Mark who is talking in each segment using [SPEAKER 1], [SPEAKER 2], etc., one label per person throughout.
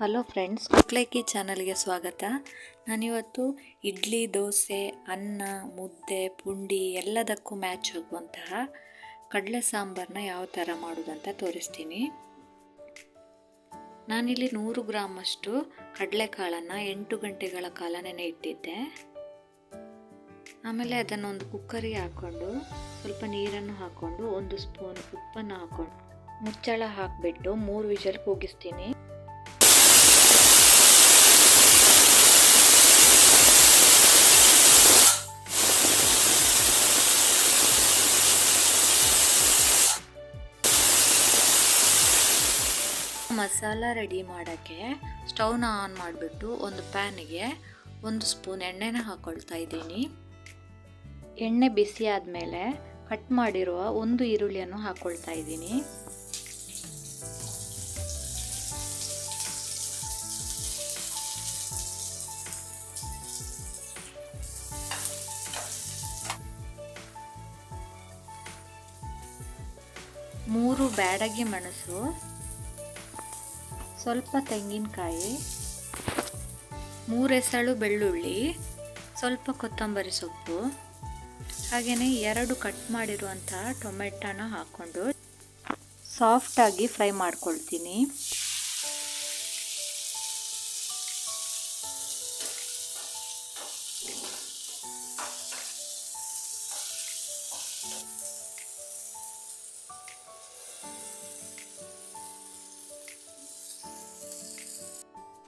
[SPEAKER 1] Hello friends, ಕುಕ್ಲೈಕಿ ಚಾನಲ್ಗೆ ಸ್ವಾಗತ. ನಾನಿವತ್ತು ಇಡ್ಲಿ, ದೋಸೆ, ಅನ್ನ, ಮುದ್ದೆ, ಪುಂಡಿ ಎಲ್ಲದಕ್ಕೂ ಮ್ಯಾಚ್ ಆಗುವಂತಹ ಕಡಲೆ ಸಾಂಬಾರನ್ನ ಯಾವ ಥರ ಮಾಡೋದಂತ ತೋರಿಸ್ತೀನಿ. ನಾನಿಲ್ಲಿ ನೂರು ಗ್ರಾಮಷ್ಟು ಕಡಲೆಕಾಳನ್ನು ಎಂಟು ಗಂಟೆಗಳ ಕಾಲ ನೆನೆ ಇಟ್ಟಿದ್ದೆ. ಆಮೇಲೆ ಅದನ್ನು ಒಂದು ಕುಕ್ಕರಿಗೆ ಹಾಕ್ಕೊಂಡು ಸ್ವಲ್ಪ ನೀರನ್ನು ಹಾಕ್ಕೊಂಡು ಒಂದು ಸ್ಪೂನ್ ಉಪ್ಪನ್ನು ಹಾಕ್ಕೊಂಡು ಮುಚ್ಚಳ ಹಾಕಿಬಿಟ್ಟು ಮೂರು ವಿಷಲ್ ಕೂಗಿಸ್ತೀನಿ. ಮಸಾಲ ರೆಡಿ ಮಾಡೋಕ್ಕೆ ಸ್ಟವ್ನ ಆನ್ ಮಾಡಿಬಿಟ್ಟು ಒಂದು ಪ್ಯಾನಿಗೆ ಒಂದು ಸ್ಪೂನ್ ಎಣ್ಣೆನ ಹಾಕ್ಕೊಳ್ತಾ ಇದ್ದೀನಿ. ಎಣ್ಣೆ ಬಿಸಿ ಆದಮೇಲೆ ಕಟ್ ಮಾಡಿರುವ ಒಂದು ಈರುಳ್ಳಿಯನ್ನು ಹಾಕ್ಕೊಳ್ತಾ ಇದ್ದೀನಿ. ಮೂರು ಬ್ಯಾಡಗಿ ಮೆಣಸು ಸ್ವಲ್ಪ ತೆಂಗಿನಕಾಯಿ, ಮೂರೆಸಳು ಬೆಳ್ಳುಳ್ಳಿ, ಸ್ವಲ್ಪ ಕೊತ್ತಂಬರಿ ಸೊಪ್ಪು ಹಾಗೆಯೇ ಎರಡು ಕಟ್ ಮಾಡಿರುವಂತಹ ಟೊಮೆಟೊನ ಹಾಕ್ಕೊಂಡು ಸಾಫ್ಟಾಗಿ ಫ್ರೈ ಮಾಡ್ಕೊಳ್ತೀನಿ.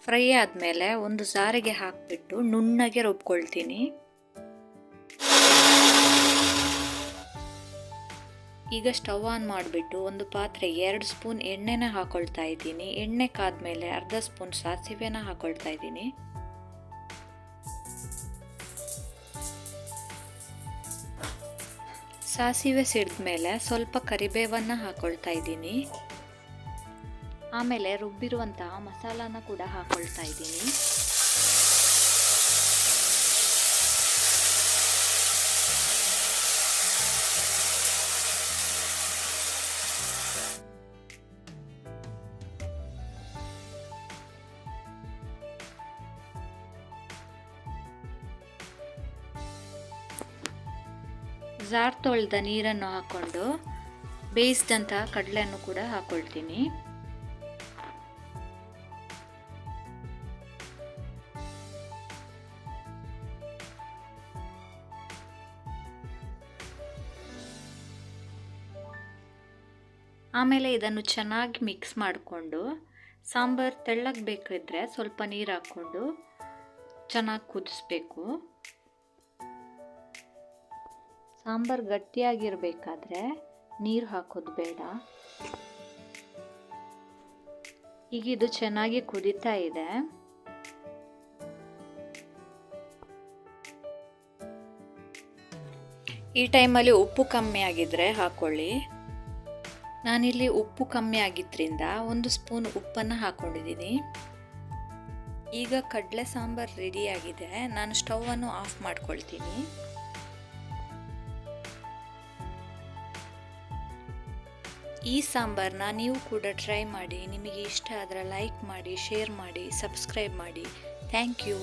[SPEAKER 1] ಫ್ರೈ ಆದಮೇಲೆ ಒಂದು ಸಾರಿಗೆ ಹಾಕಿಬಿಟ್ಟು ನುಣ್ಣಗೆ ರುಬ್ಕೊಳ್ತೀನಿ. ಈಗ ಸ್ಟವ್ ಆನ್ ಮಾಡಿಬಿಟ್ಟು ಒಂದು ಪಾತ್ರೆ ಎರಡು ಸ್ಪೂನ್ ಎಣ್ಣೆನ ಹಾಕೊಳ್ತಾ ಇದ್ದೀನಿ. ಎಣ್ಣೆ ಕಾದ್ಮೇಲೆ ಅರ್ಧ ಸ್ಪೂನ್ ಸಾಸಿವೆನ ಹಾಕೊಳ್ತಾ ಇದ್ದೀನಿ. ಸಾಸಿವೆ ಸಿಡಿದ ಮೇಲೆ ಸ್ವಲ್ಪ ಕರಿಬೇವನ್ನು ಹಾಕೊಳ್ತಾ ಇದ್ದೀನಿ. ಆಮೇಲೆ ರುಬ್ಬಿರುವಂತಹ ಮಸಾಲಾನ ಕೂಡ ಹಾಕೊಳ್ತಾ ಇದ್ದೀನಿ. ಜಾರ್ ತೊಳೆದ ನೀರನ್ನು ಹಾಕ್ಕೊಂಡು ಬೇಯಿಸಿದಂತಹ ಕಡಲೆಯನ್ನು ಕೂಡ ಹಾಕ್ಕೊಳ್ತೀನಿ ಆಮೇಲೆ ಇದನ್ನು ಚೆನ್ನಾಗಿ ಮಿಕ್ಸ್ ಮಾಡಿಕೊಂಡು ಸಾಂಬಾರು ತೆಳ್ಳಗೆ ಬೇಕಿದ್ರೆ ಸ್ವಲ್ಪ ನೀರು ಹಾಕ್ಕೊಂಡು ಚೆನ್ನಾಗಿ ಕುದಿಸ್ಬೇಕು. ಸಾಂಬಾರು ಗಟ್ಟಿಯಾಗಿರಬೇಕಾದ್ರೆ ನೀರು ಹಾಕೋದು ಬೇಡ. ಈಗ ಇದು ಚೆನ್ನಾಗಿ ಕುದೀತಾ ಇದೆ. ಈ ಟೈಮಲ್ಲಿ ಉಪ್ಪು ಕಮ್ಮಿ ಆಗಿದ್ರೆ ಹಾಕೊಳ್ಳಿ. ನಾನಿಲ್ಲಿ ಉಪ್ಪು ಕಮ್ಮಿ ಆಗಿದ್ದರಿಂದ ಒಂದು ಸ್ಪೂನ್ ಉಪ್ಪನ್ನು ಹಾಕ್ಕೊಂಡಿದ್ದೀನಿ ಈಗ ಕಡಲೆ ಸಾಂಬಾರು ರೆಡಿಯಾಗಿದೆ ನಾನು ಸ್ಟವನ್ನು ಆಫ್ ಮಾಡ್ಕೊಳ್ತೀನಿ. ಈ ಸಾಂಬಾರನ್ನ ನೀವು ಕೂಡ ಟ್ರೈ ಮಾಡಿ. ನಿಮಗೆ ಇಷ್ಟ ಆದರೆ ಲೈಕ್ ಮಾಡಿ, ಶೇರ್ ಮಾಡಿ, ಸಬ್ಸ್ಕ್ರೈಬ್ ಮಾಡಿ. Thank you.